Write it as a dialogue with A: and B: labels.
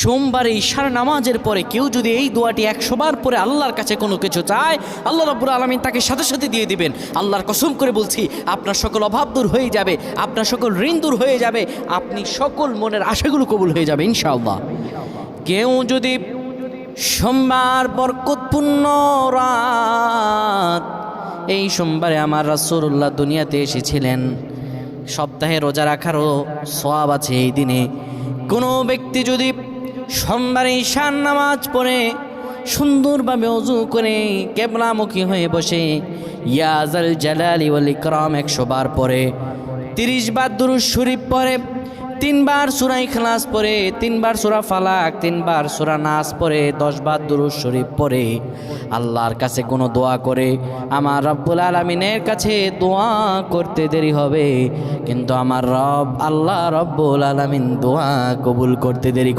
A: সোমবারে ঈশার নামাজের পরে কেউ যদি এই দোয়াটি একশোবার পরে আল্লাহর কাছে কোনো কিছু চায়, আল্লাহ রব্বুল আলমিন তাকে সাথে সাথে দিয়ে দিবেন। আল্লাহর কসম করে বলছি, আপনার সকল অভাব দূর হয়ে যাবে, আপনার সকল ঋণ দূর হয়ে যাবে, আপনি সকল মনের আশাগুলো কবুল হয়ে যাবে, ইনশাআল্লাহ। কেউ যদি সোমবার বরকতপূর্ণ রাত, এই সোমবারে আমার রাসূলুল্লাহ দুনিয়াতে এসেছিলেন। সপ্তাহে রোজা রাখারও সওয়াব আছে এই দিনে। কোনো ব্যক্তি যদি সোমবারে ঈশান নামাজ পড়ে সুন্দরভাবে অজু করে কেবলামুখী হয়ে বসে। ইয়াজাল জালালি ওয়াল ইকরাম একশো বার পরে তিরিশ বার দুরুজ শরীফ পরে তিনবার সুরা ইখলাস পরে তিনবার সুরা ফালাক তিনবার সুরা নাস পরে দশবার দুরুজ শরীফ পরে আল্লাহর কাছে কোনো দোয়া করে, আমার রব্বুল আলমিনের কাছে দোয়া করতে দেরি হবে, কিন্তু আমার রব, আল্লাহ রব্বুল আলমিন দোয়া কবুল করতে দেরি